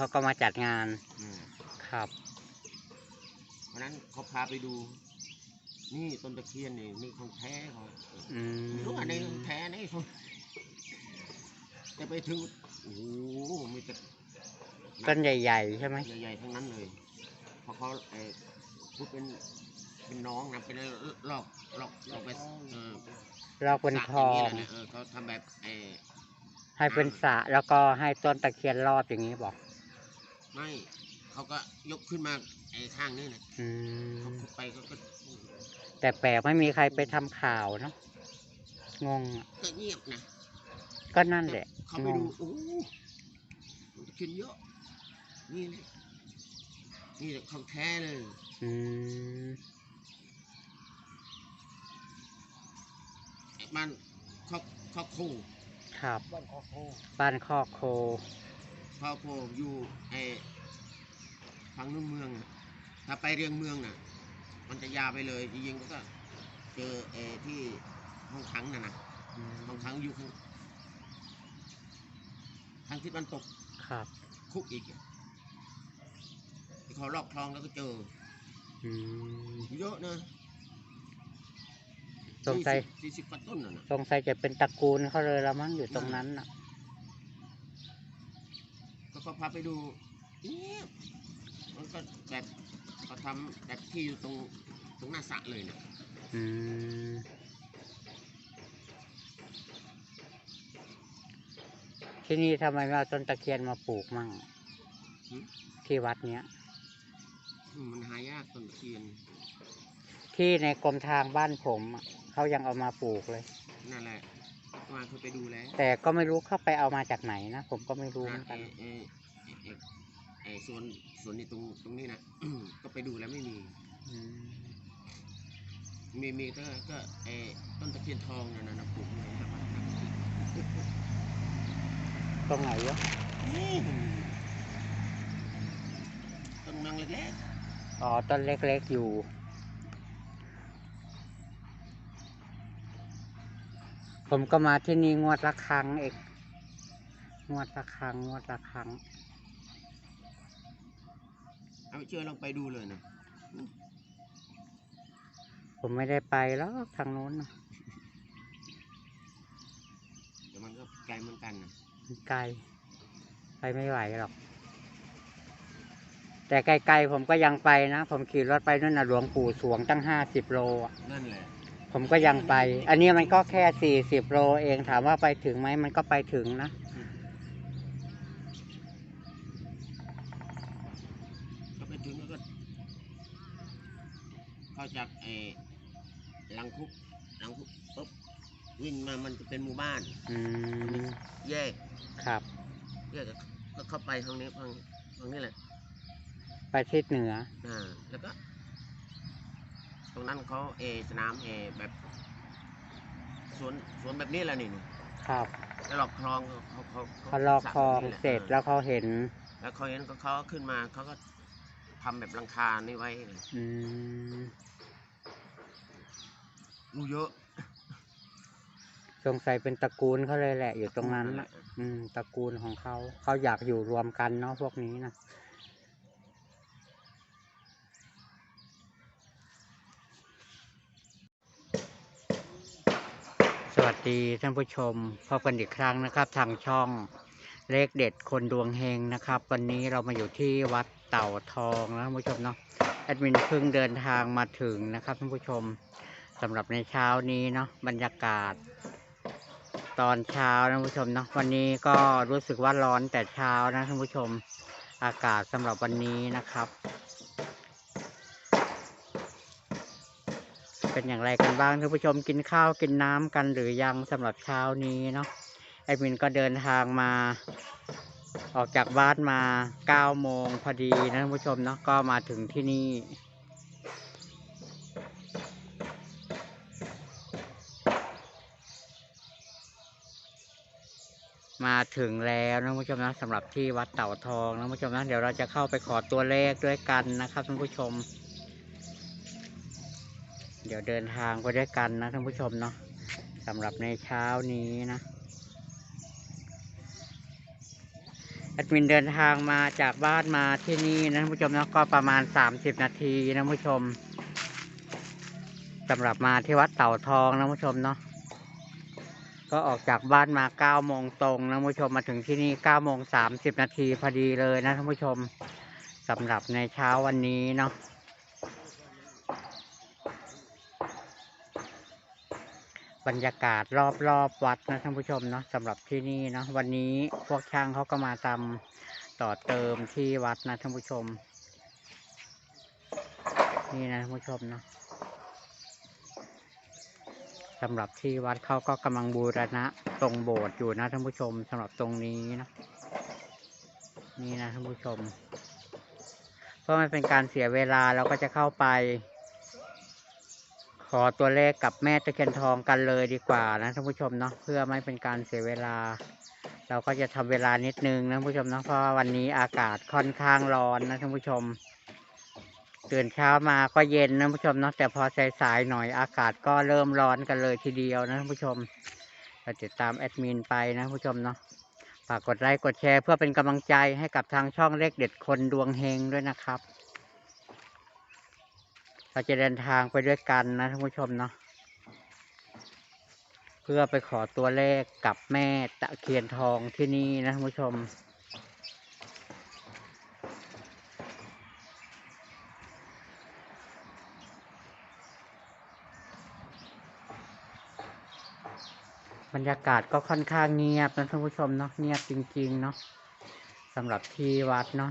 เขาก็มาจัดงานอืมครับ วันนั้นเขาพาไปดู นี่ต้นตะเคียนนี่นี่ของแท้เขาอืมไม่รู้อันไหนของแท้ไหนเขาแต่ไปถึงโอ้โหมีแต่ต้นใหญ่ ๆ ใช่ไหมใหญ่ๆทั้งนั้นเลยเพราะเขาเออพูดเป็นเป็นน้องนะเป็นลอกลอกลอกไปเออลอกเป็นคลองสระย่างนี้แหละนะเออเขาทำแบบเออให้เป็นสระแล้วก็ให้ต้นตะเคียนรอบอย่างนี้บอก ไม่เขาก็ยกขึ้นมาไอ้ข้างนี้นะอืมเขาขุดไปเขาก็แต่แปลกไม่มีใครไปทำข่าวเนาะงงอะก็เงียบนะก็นั่นแหละ เขาไปงงดูโอ้โหมันจะขึ้นเยอะนี่นี่แหละของแท้เลย อืมไอ้บ้านข้อข้อโคครับ บ้านคอโคบ้านคอกโคข้อโคอยู่ไอ้ ฝั่งนู้นเมืองอะถ้าไปเรียงเมืองน่ะ มันจะยาวไปเลยจริงๆก็เจอไอ้ที่ห้องขังน่ะนะห้องขังอยู่ข้างทางทิศตะวันตกครับ คุกอีกอะที่เขาลอกคลองแล้วก็เจออืมเยอะนะสงสัยสี่สิบกว่าต้นน่ะนะสงสัยจะเป็นตระกูลเขาเลยละมั้งอยู่ตรงนั้นน่ะ ก็เขาพาไปดูเงียบ มันก็แบบเขาทำแบบที่อยู่ตรงตรงหน้าสระเลยนะอืมที่นี่ทำไมไม่เอาต้นตะเคียนมาปลูกมั่ง หึที่วัดเนี้ยอืมมันหายากต้นตะเคียนที่ในกรมทางบ้านผมอะเขายังเอามาปลูกเลย นั่นแหละมาเคยไปดูแล้วแต่ก็ไม่รู้เข้าไปเอามาจากไหนนะ ผมก็ไม่รู้เหมือนกัไอ้นไอ้ไอ้ไอ้ไอ้ ส่วนส่วนนี้ตรงตรงนี้นะ ก็ไปดูแล้วไม่มี อืมมีมีก็ก็ไอ้ต้นตะเคียนทองนั่นนะนะปลูกอยู่ในบ้านนะตรงไหนวะนี่ต้นมังเล็กอ๋อต้นเล็กๆอยู่ ผมก็มาที่นี่งวดละครั้งเองงวดละครั้งงวดละครั้งๆ เอาไปเชื่อลองไปดูเลยนะผมไม่ได้ไปแล้วทางโน้นน่ะแต่มันก็ไกลเหมือนกันนะมันไกล ไปไม่ไหวหรอก แต่ไกลๆผมก็ยังไปนะ ผมขี่รถไปนั่นน่ะหลวงปู่สวงตั้งห้าสิบโลอะนั่นแหละผมก็ยังไป อันนี้มันก็แค่สี่สิบโลเองถามว่าไปถึงไหมมันก็ไปถึงนะ ก็ไปถึงแล้วก็เข้า จากไอ้ลังคุกลังคุกปุ๊บวิ่งมามันจะเป็นหมู่บ้านอืมแยกครับ แยกก็เข้าไปทางนี้ทางทางนี้แหละไปทิศเหนืออ่าแล้วก็ ตรงนั้นเขาเอสนามเอแบบสวนสวนแบบนี้แหละนี่นี่ครับแล้วหลอกคลองเขาเขาเขาลอกคลองสระแบบนี้แหละเสร็จแล้วเขาเห็น แล้วเขาเห็นก็เขาขึ้นมาเขาก็ทำแบบหลังคานี่ไว้อืม งูเยอะสงสัยเป็นตระกูลเขาเลยแหละ อยู่ตรงนั้นแหน่ะละอืม ตระกูลของเขาเขาอยากอยู่รวมกันเนาะพวกนี้นะสวัสดีท่านผู้ชมพบกันอีกครั้งนะครับ ทางช่องเลขเด็ดคนดวงเฮงนะครับ วันนี้เรามาอยู่ที่วัดเต่าทองนะท่านผู้ชมเนาะแอดมินเพิ่งเดินทางมาถึงนะครับท่านผู้ชม สำหรับในเช้านี้เนาะบรรยากาศ ตอนเช้านะท่านผู้ชมเนาะวันนี้ก็รู้สึกว่าร้อนแต่เช้านะท่านผู้ชมอากาศสำหรับวันนี้นะครับ เป็นอย่างไรกันบ้างท่านผู้ชมกินข้าวกินน้ำกันหรือยังสำหรับเช้านี้เนาะแอดมินก็เดินทางมา ออกจากบ้านมา9โมงพอดีนะท่านผู้ชมเนาะก็มาถึงที่นี่ มาถึงแล้วนะท่านผู้ชมนะสำหรับที่วัดเต่าทองนะท่านผู้ชมนะเดี๋ยวเราจะเข้าไปขอตัวเลขด้วยกันนะครับท่านผู้ชม เดี๋ยวเดินทางไปด้วยกันนะท่านผู้ชมเนาะสำหรับในเช้านี้นะแอดมินเดินทางมาจากบ้านมาที่นี่นะท่านผู้ชมนะก็ประมาณ 30 นาทีนะท่านผู้ชมสำหรับมาที่วัดเต่าทองนะท่านผู้ชมเนาะ ก็ออกจากบ้านมา9โมงตรงนะท่านผู้ชมมาถึงที่นี่9โมง30นาทีพอดีเลยนะท่านผู้ชมสำหรับในเช้าวันนี้เนาะบรรยากาศรอบๆวัดนะท่านผู้ชมเนาะสำหรับที่นี่เนาะวันนี้พวกช่างเขาก็มาทำต่อเติมที่วัดนะท่านผู้ชม นี่นะท่านผู้ชมเนาะ สำหรับที่วัดเขาก็กำลังบูรณะตรงโบสถ์อยู่นะท่านผู้ชมสำหรับตรงนี้นะนี่นะท่านผู้ชม เพื่อไม่เป็นการเสียเวลาเราก็จะเข้าไป ขอตัวเลขกับแม่ตะเคียนทองกันเลยดีกว่านะท่านผู้ชมเนาะเพื่อไม่เป็นการเสียเวลา เราก็จะทำเวลานิดนึงนะท่านผู้ชมเนาะเพราะว่าวันนี้อากาศค่อนข้างร้อนนะท่านผู้ชม ตื่นเช้ามาก็เย็นนะผู้ชมเนาะแต่พอสายๆหน่อยอากาศก็เริ่มร้อนกันเลยทีเดียวนะผู้ชมติดตามแอดมินไปนะผู้ชมเนาะฝากกดไลค์กดแชร์เพื่อเป็นกำลังใจให้กับทางช่องเลขเด็ดคนดวงเฮงด้วยนะครับ เราจะเดินทางไปด้วยกันนะท่านผู้ชมเนาะเพื่อไปขอตัวเลขกับแม่ตะเคียนทองที่นี่นะท่านผู้ชม บรรยากาศก็ค่อนข้างเงียบนะท่านผู้ชมเนาะเงียบจริง ๆ เนาะสำหรับที่วัดเนาะ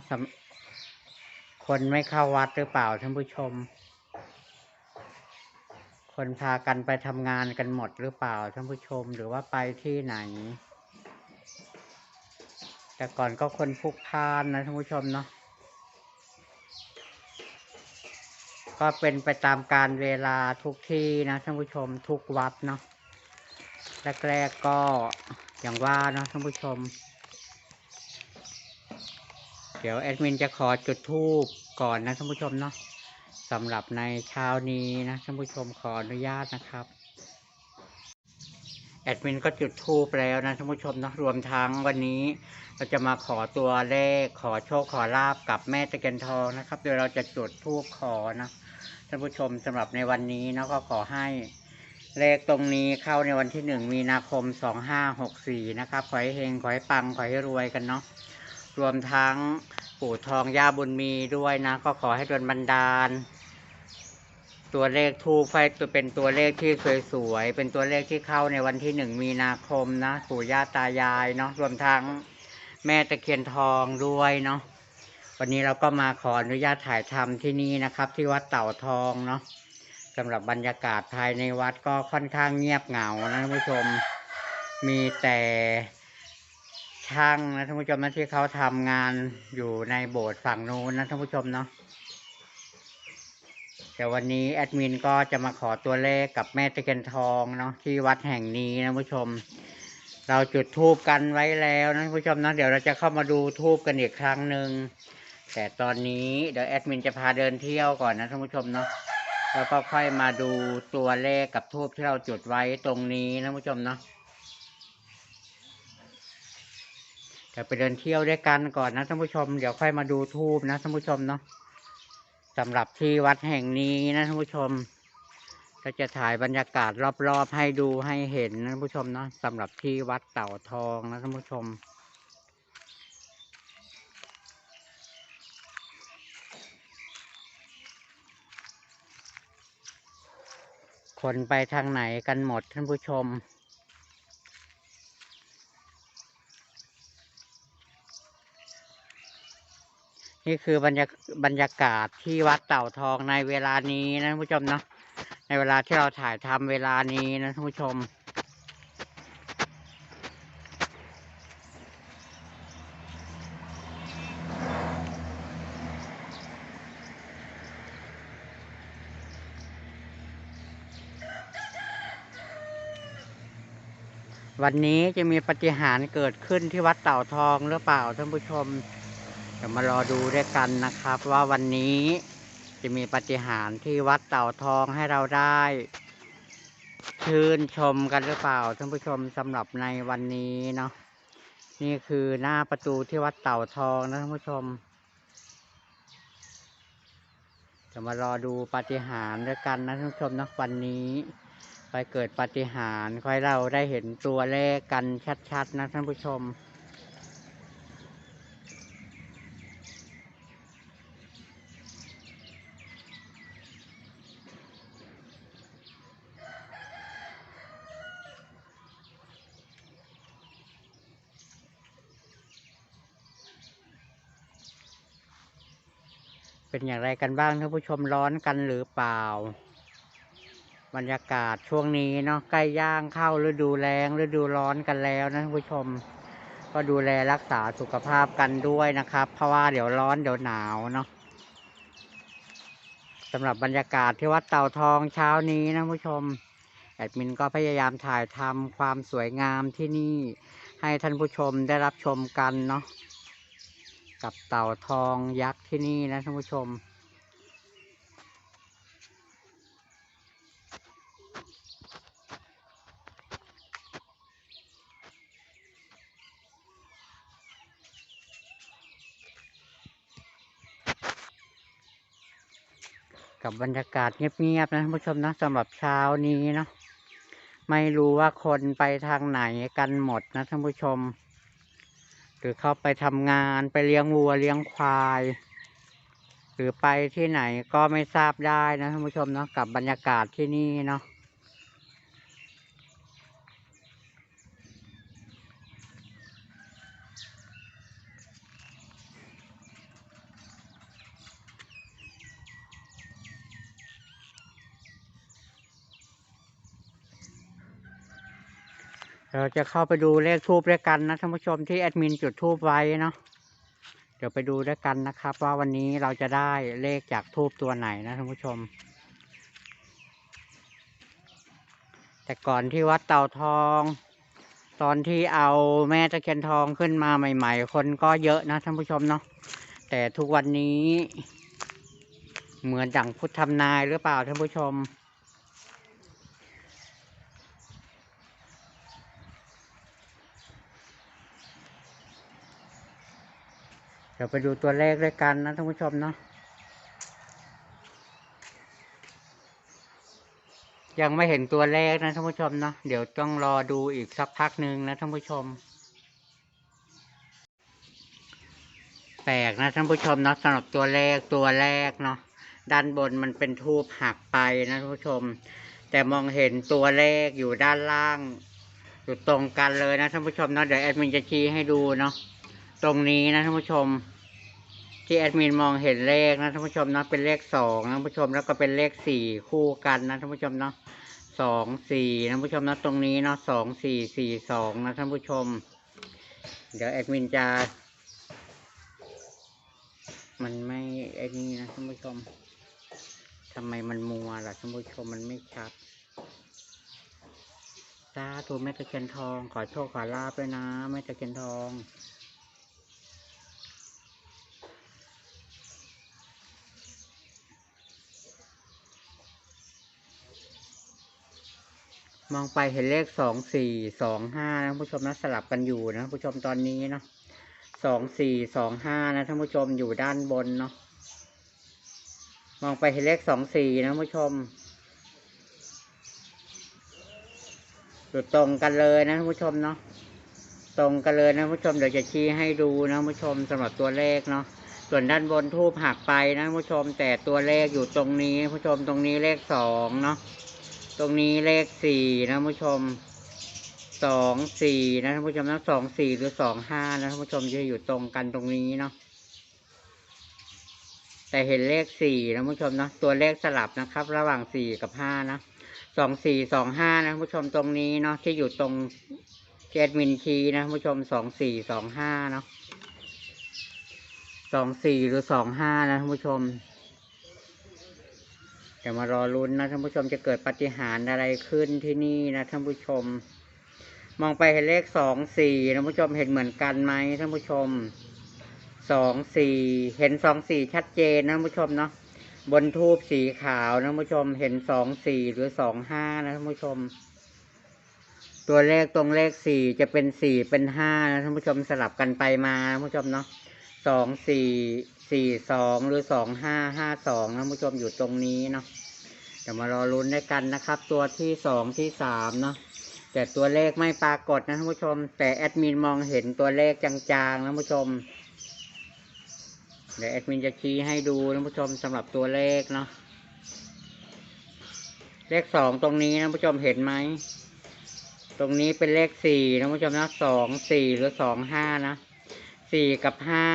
คนไม่เข้าวัดหรือเปล่าท่านผู้ชม คนพากันไปทำงานกันหมดหรือเปล่าท่านผู้ชมหรือว่าไปที่ไหน แต่ก่อนก็คนพลุกพล่านนะท่านผู้ชมเนาะก็เป็นไปตามการเวลาทุกที่นะท่านผู้ชมทุกวัดเนาะ แรกๆก็อย่างว่าเนาะท่านผู้ชม เดี๋ยวแอดมินจะขอจุดทูบก่อนนะท่านผู้ชมเนาะสำหรับในเช้านี้นะท่านผู้ชมขออนุญาตนะครับ แอดมินก็จุดทูปแล้วนะท่านผู้ชมเนาะรวมทั้งวันนี้ เราจะมาขอตัวเลขขอโชคขอลาบกับแม่ตะเคียนทองนะครับ โดยเราจะจุดทูปขอนะท่านผู้ชมสำหรับในวันนี้นะก็ขอให้ เลขตรงนี้เข้าในวันที่หนึ่งมีนาคมสองห้าหกสี่นะครับ ขอให้เฮงขอให้ปังขอให้รวยกันเนาะรวมทั้งปู่ทองย่าบุญมีด้วยนะ ก็ขอให้ดลบันดาล ตัวเลขทูไฟตัวเป็นตัวเลขที่สวยๆเป็นตัวเลขที่เข้าในวันที่หนึ่งมีนาคมนะปู่ย่าตายายเนาะรวมทั้งแม่ตะเคียนทองด้วยเนาะวันนี้เราก็มาขออนุญาตถ่ายทำที่นี่นะครับ ที่วัดเต่าทองเนาะ สำหรับบรรยากาศภายในวัดก็ค่อนข้างเงียบเหงานะท่านผู้ชมมีแต่ช่างนะท่านผู้ชมนะที่เขาทำงานอยู่ในโบสถ์ฝั่งนู้นนะท่านผู้ชมเนาะเดี๋ยววันนี้แอดมินก็จะมาขอตัวเลขกับแม่ตะเคียนทองเนาะที่วัดแห่งนี้นะผู้ชม เราจุดทูบกันไว้แล้วนะผู้ชมนะเดี๋ยวเราจะเข้ามาดูทูบกันอีกครั้งหนึ่งแต่ตอนนี้เดี๋ยวแอดมินจะพาเดินเที่ยวก่อนนะท่านผู้ชมเนาะ แล้วก็ค่อยมาดูตัวเลขกับทูบที่เราจุดไว้ตรงนี้นะผู้ชมเนาะเดี๋ยวไปเดินเที่ยวด้วยกันก่อนนะท่านผู้ชม เดี๋ยวค่อยมาดูทูบนะท่านผู้ชมเนาะสำหรับที่วัดแห่งนี้นะท่านผู้ชมก็จะถ่ายบรรยากาศรอบๆให้ดูให้เห็นนะท่านผู้ชมเนาะสำหรับที่วัดเต่าทองนะท่านผู้ชม คนไปทางไหนกันหมดท่านผู้ชม นี่คือบรรยากบรรยากาศที่วัดเต่าทองในเวลานี้นะท่านผู้ชมเนาะในเวลาที่เราถ่ายทำเวลานี้นะท่านผู้ชม วันนี้จะมีปาฏิหารย์เกิดขึ้นที่วัดเต่าทองหรือเปล่าท่านผู้ชมเดี๋ยวมารอดูด้วยกันนะครับ ว่าวันนี้จะมีปาฏิหารย์ที่วัดเต่าทองให้เราได้ ชื่นชมกันหรือเปล่าท่านผู้ชมสำหรับในวันนี้เนาะนี่คือหน้าประตูที่วัดเต่าทองนะท่านผู้ชมจะมารอดูปาฏิหาริ์ด้วยกันนะท่านผู้ชมนะวันนี้ ไปเกิดปาฏิหาริย์ขอให้เราได้เห็นตัวเลขกันชัดๆนะท่านผู้ชม เป็นอย่างไรกันบ้างท่านผู้ชมร้อนกันหรือเปล่า บรรยากาศช่วงนี้เนาะใกล้ย่างเข้าฤดูแล้งฤดูร้อนกันแล้วนะผู้ชม ก็ดูแลรักษาสุขภาพกันด้วยนะครับ เพราะว่าเดี๋ยวร้อนเดี๋ยวหนาวเนาะสำหรับบรรยากาศที่วัดเต่าทองเช้านี้นะผู้ชมแอดมินก็พยายามถ่ายทำความสวยงามที่นี่ ให้ท่านผู้ชมได้รับชมกันเนาะกับเต่าทองยักษ์ที่นี่นะท่านผู้ชม กับบรรยากาศเงียบๆนะท่านผู้ชมนะสำหรับเช้านี้เนาะไม่รู้ว่าคนไปทางไหนกันหมดนะท่านผู้ชม หรือเข้าไปทำงานไปเลี้ยงวัวเลี้ยงควาย หรือไปที่ไหนก็ไม่ทราบได้นะท่านผู้ชมเนาะกับบรรยากาศที่นี่เนาะ เราจะเข้าไปดูเลขทูบด้วยกันนะท่านผู้ชมที่แอดมินจุดทูบไว้เนาะเดี๋ยวไปดูด้วยกันนะครับ ว่าวันนี้เราจะได้เลขจากทูบตัวไหนนะท่านผู้ชม แต่ก่อนที่วัดเต่าทอง ตอนที่เอาแม่ตะเคียนทองขึ้นมาใหม่ ๆ คนก็เยอะนะท่านผู้ชมเนาะแต่ทุกวันนี้ เหมือนดังพุทธทำนายหรือเปล่าท่านผู้ชม ดี๋ยวไปดูตัวเลขด้วยกันนะท่านผู้ชมเนาะยังไม่เห็นตัวเลขนะท่านผู้ชมเนาะเดี๋ยวต้องรอดูอีกสักพักหนึ่งนะท่านผู้ชม แปลกนะท่านผู้ชมเนาะสำหรับตัวเลขตัวแรกเนาะด้านบนมันเป็นทูบหักไปนะท่านผู้ชม แต่มองเห็นตัวเลขอยู่ด้านล่าง อยู่ตรงกันเลยนะท่านผู้ชมเนาะเดี๋ยวแอดมินจะชี้ให้ดูเนาะ ตรงนี้นะท่านผู้ชม ที่แอดมินมองเห็นเลขนะท่านผู้ชมเนาะเป็นเลขสองนะท่านผู้ชมแล้วก็เป็นเลขสี่คู่กันนะท่านผู้ชมเนาะสองสี่นะท่านผู้ชมเนาะตรงนี้เนาะสองสี่สี่สองนะท่านผู้ชม เดี๋ยวแอดมินจะมันไม่ไอ้นี่นะท่านผู้ชมทำไมมันมัวล่ะท่านผู้ชมมันไม่ชัดสาธุแม่ตะเคียนทอง ขอโชคขอลาบด้วยนะแม่ตะเคียนทอง มองไปเห็นเลขสองสี่สองห้านะท่านผู้ชมนะสลับกันอยู่นะท่านผู้ชมตอนนี้เนาะสองสี่สองห้านะท่านผู้ชมอยู่ด้านบนเนาะมองไปเห็นเลขสองสี่นะท่านผู้ชมอยู่ตรงกันเลยนะท่านผู้ชมเนาะตรงกันเลยนะท่านผู้ชมเดี๋ยวจะชี้ให้ดูนะท่านผู้ชมสำหรับตัวเลขเนาะส่วนด้านบนทูบหักไปนะท่านผู้ชมแต่ตัวเลขอยู่ตรงนี้ท่านผู้ชมตรงนี้เลขสองเนาะ ตรงนี้เลขสี่นะท่านผู้ชมสองสี่นะท่านผู้ชมนะสองสี่หรือสองห้านะท่านผู้ชมจะอยู่ตรงกันตรงนี้เนาะแต่เห็นเลขสี่นะท่านผู้ชมนะตัวเลขสลับนะครับ ระหว่างสี่กับห้านะสองสี่สองห้านะท่านผู้ชมตรงนี้เนาะที่อยู่ตรงเจดมินคีนะท่านผู้ชมสองสี่สองห้าเนาะสองสี่หรือสองห้านะท่านผู้ชม เดี๋ยวมารอลุ้นนะท่านผู้ชมจะเกิดปาฏิหาริย์อะไรขึ้นที่นี่นะท่านผู้ชม มองไปเห็นเลขสองสี่ท่านผู้ชมเห็นเหมือนกันไหมท่านผู้ชมสองสี่เห็นสองสี่ชัดเจนนะท่านผู้ชมเนาะบนทูบสีขาวนะท่านผู้ชมเห็นสองสี่หรือสองห้านะท่านผู้ชม ตัวเลขตรงเลขสี่จะเป็นสี่เป็นห้านะท่านผู้ชมสลับกันไปมาท่านผู้ชมเนาะสองสี่ สี่สองหรือสองห้าห้าสองนะผู้ชมอยู่ตรงนี้เนาะเดี๋ยวมารอลุ้นด้วยกันนะครับ ตัวที่สองที่สามเนาะแต่ตัวเลขไม่ปรากฏนะท่านผู้ชม แต่แอดมินมองเห็นตัวเลขจางๆนะท่านผู้ชมเดี๋ยวแอดมินจะชี้ให้ดูนะท่านผู้ชมสำหรับตัวเลขเนาะเลขสองตรงนี้นะท่านผู้ชมเห็นไหมตรงนี้เป็นเลขสี่นะท่านผู้ชมนะสองสี่หรือสองห้านะสี่กับห้า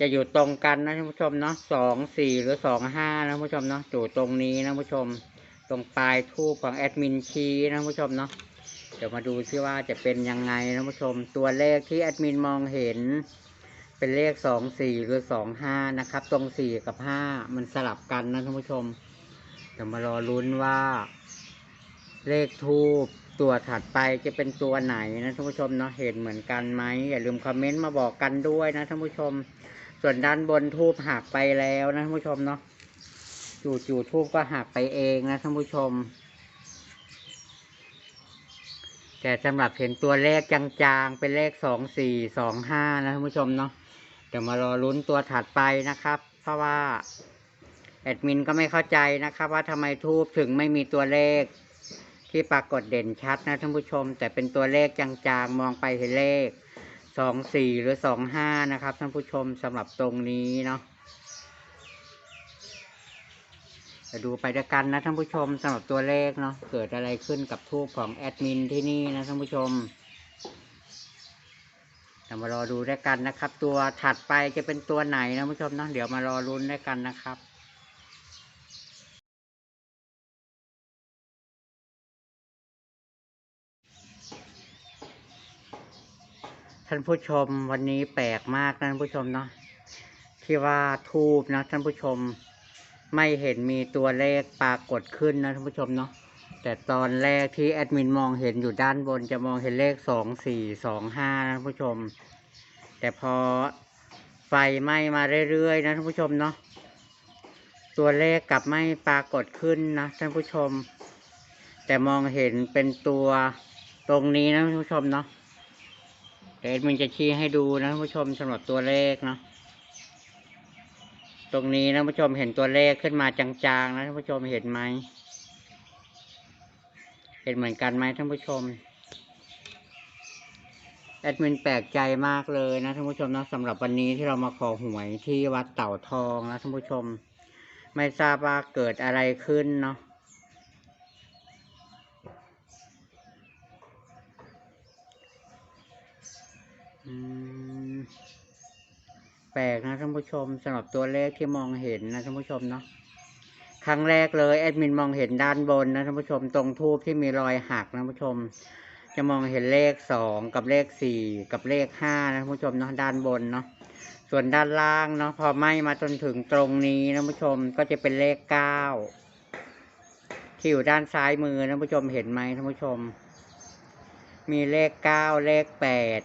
จะอยู่ตรงกันนะท่านผู้ชมเนาะสองสี่หรือสองห้านะท่านผู้ชมเนาะอยู่ตรงนี้นะท่านผู้ชม ตรงปลายทูปของแอดมินชี้นะท่านผู้ชมเนาะเดี๋ยวมาดูซิว่าจะเป็นยังไงนะท่านผู้ชม ตัวเลขที่แอดมินมองเห็น เป็นเลขสองสี่หรือสองห้านะครับ ตรงสี่กับห้ามันสลับกันนะท่านผู้ชมเดี๋ยวมารอลุ้นว่า เลขทูบตัวถัดไปจะเป็นตัวไหนนะท่านผู้ชมเนาะเห็นเหมือนกันไหมอย่าลืมคอมเมนต์มาบอกกันด้วยนะท่านผู้ชม ส่วนด้านบนทูบหักไปแล้วนะท่านผู้ชมเนาะจู่ๆทูบก็หักไปเองนะท่านผู้ชม แต่สำหรับเห็นตัวเลขจางๆ เป็นเลขสองสี่สองห้านะท่านผู้ชมเนาะเดี๋ยวมารอลุ้นตัวถัดไปนะครับ เพราะว่าแอดมินก็ไม่เข้าใจนะครับ ว่าทำไมทูบถึงไม่มีตัวเลขที่ปรากฏเด่นชัดนะท่านผู้ชม แต่เป็นตัวเลขจางๆ มองไปเห็นเลข สองสี่หรือสองห้านะครับ ท่านผู้ชมสำหรับตรงนี้เนาะจะดูไปด้วยกันนะท่านผู้ชมสำหรับตัวเลขเนาะเกิดอะไรขึ้นกับทูบของแอดมินที่นี่นะท่านผู้ชมเดี๋ยวมารอดูด้วยกันนะครับ ตัวถัดไปจะเป็นตัวไหนนะท่านผู้ชมเนาะเดี๋ยวมารอลุ้นด้วยกันนะครับ ท่านผู้ชมวันนี้แปลกมากท่านผู้ชมเนาะที่ว่าทูบนะท่านผู้ชมไม่เห็นมีตัวเลขปรากฏขึ้นนะท่านผู้ชมเนาะแต่ตอนแรกที่แอดมินมองเห็นอยู่ด้านบนจะมองเห็นเลขสองสี่สองห้านะท่านผู้ชม แต่พอไฟไหม้มาเรื่อยๆนะท่านผู้ชมเนาะตัวเลขกลับไม่ปรากฏขึ้นนะท่านผู้ชม แต่มองเห็นเป็นตัวตรงนี้นะท่านผู้ชมเนาะ เดี๋ยวแอดมินจะชี้ให้ดูนะท่านผู้ชมสำหรับตัวเลขเนาะตรงนี้นะท่านผู้ชมเห็นตัวเลขขึ้นมาจางๆนะท่านผู้ชมเห็นไหมเห็นเหมือนกันไหมท่านผู้ชมแอดมินแปลกใจมากเลยนะท่านผู้ชมนะสำหรับวันนี้ที่เรามาขอหวยที่วัดเต่าทองนะท่านผู้ชม ไม่ทราบว่าเกิดอะไรขึ้นเนาะ แปลกนะท่านผู้ชมสำหรับตัวเลขที่มองเห็นนะท่านผู้ชมเนาะครั้งแรกเลยแอดมินมองเห็นด้านบนนะท่านผู้ชมตรงทูบที่มีรอยหักนะท่านผู้ชม จะมองเห็นเลขสองกับเลขสี่กับเลขห้านะท่านผู้ชมเนาะด้านบนเนาะส่วนด้านล่างเนาะพอไหม้มาจนถึงตรงนี้นะท่านผู้ชมก็จะเป็นเลขเก้าที่อยู่ด้านซ้ายมือนะท่านผู้ชมเห็นไหมท่านผู้ชม มีเลขเก้าเลขแปด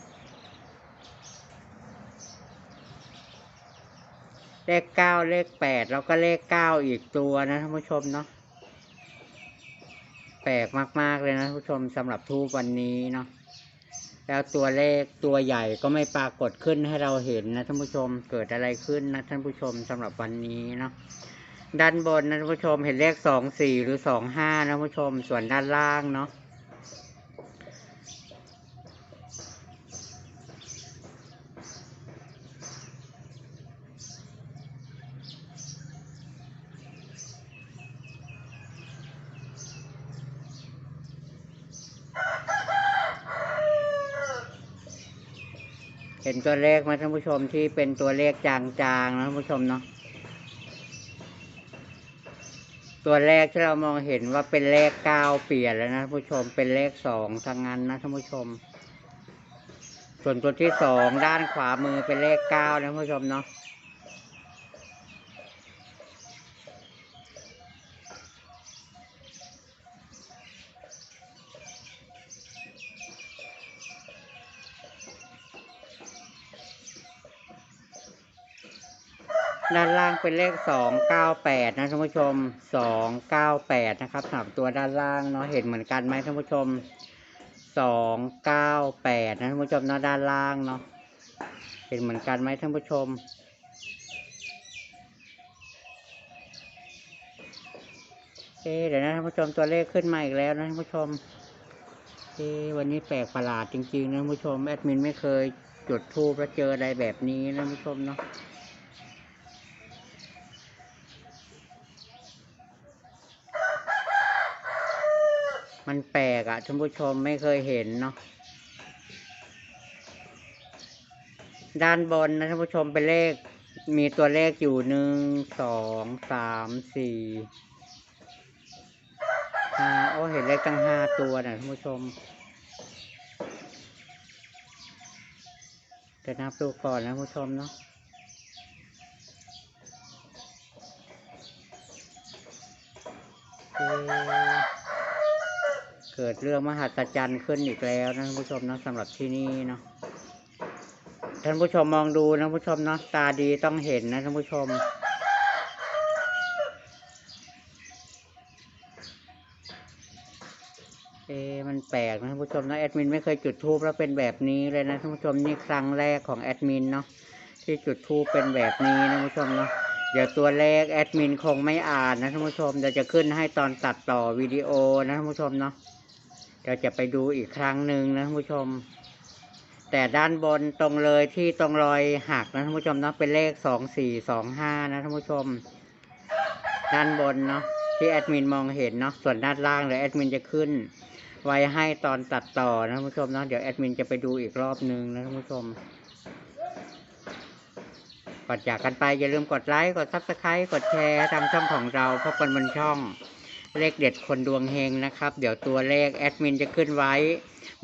เลขเก้าเลขแปดแล้วก็เลขเก้าอีกตัวนะท่านผู้ชมเนาะแปลกมาก ๆ เลยนะท่านผู้ชมสำหรับทูบวันนี้เนาะแล้วตัวเลขตัวใหญ่ก็ไม่ปรากฏขึ้นให้เราเห็นนะท่านผู้ชมเกิดอะไรขึ้นนะท่านผู้ชมสำหรับวันนี้เนาะด้านบนนะท่านผู้ชมเห็นเลขสองสี่หรือสองห้านะท่านผู้ชมส่วนด้านล่างเนาะ ตัวเลขไหมท่านผู้ชมที่เป็นตัวเลขจางๆนะท่านผู้ชมเนาะตัวแรกที่เรามองเห็นว่าเป็นเลขเก้าเปลี่ยนแล้วนะท่านผู้ชมเป็นเลขสองทางนั้นนะท่านผู้ชม ส่วนตัวที่สองด้านขวามือเป็นเลขเก้านะท่านผู้ชมเนาะ ด้านล่างเป็นเลขสองเก้าแปดนะท่านผู้ชมสองเก้าแปดนะครับสามตัวด้านล่างเนาะเห็นเหมือนกันไหมท่านผู้ชมสองเก้าแปดนะท่านผู้ชมเนาะด้านล่างเนาะเห็นเหมือนกันไหมท่านผู้ชมเอ๊เดี๋ยวนะท่านผู้ชมตัวเลขขึ้นมาอีกแล้วนะท่านผู้ชมเอ๊วันนี้แปลกประหลาดจริงๆนะท่านผู้ชมแอดมินไม่เคยจุดทูบแล้วเจออะไรแบบนี้นะท่านผู้ชมเนาะ มันแปลกอะท่านผู้ชมไม่เคยเห็นเนาะด้านบนนะท่านผู้ชมเป็นเลข มีตัวเลขอยู่หนึ่งสองสามสี่ห้าโอ้เห็นเลขตั้งห้าตัวนะท่านผู้ชมจะนับดูก่อนนะท่านผู้ชมเนาะเอ๊ะ เกิดเรื่องมหัศจรรย์ขึ้นอีกแล้วนะท่านผู้ชมนะสำหรับที่นี่เนาะท่านผู้ชมมองดูนะท่านผู้ชมเนาะตาดีต้องเห็นนะท่านผู้ชม เอะมันแปลกนะท่านผู้ชมนะแอดมินไม่เคยจุดทูบแล้วเป็นแบบนี้เลยนะท่านผู้ชมนี่ครั้งแรกของแอดมินเนาะที่จุดทูบเป็นแบบนี้นะท่านผู้ชมเนาะเดี๋ยวตัวเลขแอดมินคงไม่อ่านนะท่านผู้ชมเดี๋ยวจะขึ้นให้ตอนตัดต่อวิดีโอนะท่านผู้ชมเนาะ เดี๋ยวจะไปดูอีกครั้งหนึ่งนะท่านผู้ชม แต่ด้านบนตรงเลยที่ตรงรอยหักนะท่านผู้ชมเนาะเป็นเลขสองสี่สองห้านะท่านผู้ชม ด้านบนเนาะที่แอดมินมองเห็นเนาะส่วนด้านล่างเดี๋ยวแอดมินจะขึ้น ไว้ให้ตอนตัดต่อนะท่านผู้ชมเนาะเดี๋ยวแอดมินจะไปดูอีกรอบหนึ่งนะท่านผู้ชมก่อนจากกันไปอย่าลืมกดไลค์ กดซับสไครต์กดแชร์ทางช่องของเราพบกันบนช่อง เลขเด็ดคนดวงเฮงนะครับ เดี๋ยวตัวเลขแอดมินจะขึ้นไว้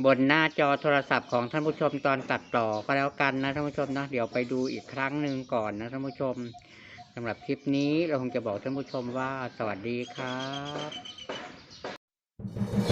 บนหน้าจอโทรศัพท์ของท่านผู้ชมตอนตัดต่อก็แล้วกันนะท่านผู้ชมนะเดี๋ยวไปดูอีกครั้งหนึ่งก่อนนะท่านผู้ชมสำหรับคลิปนี้เราคงจะบอกท่านผู้ชมว่าสวัสดีครับ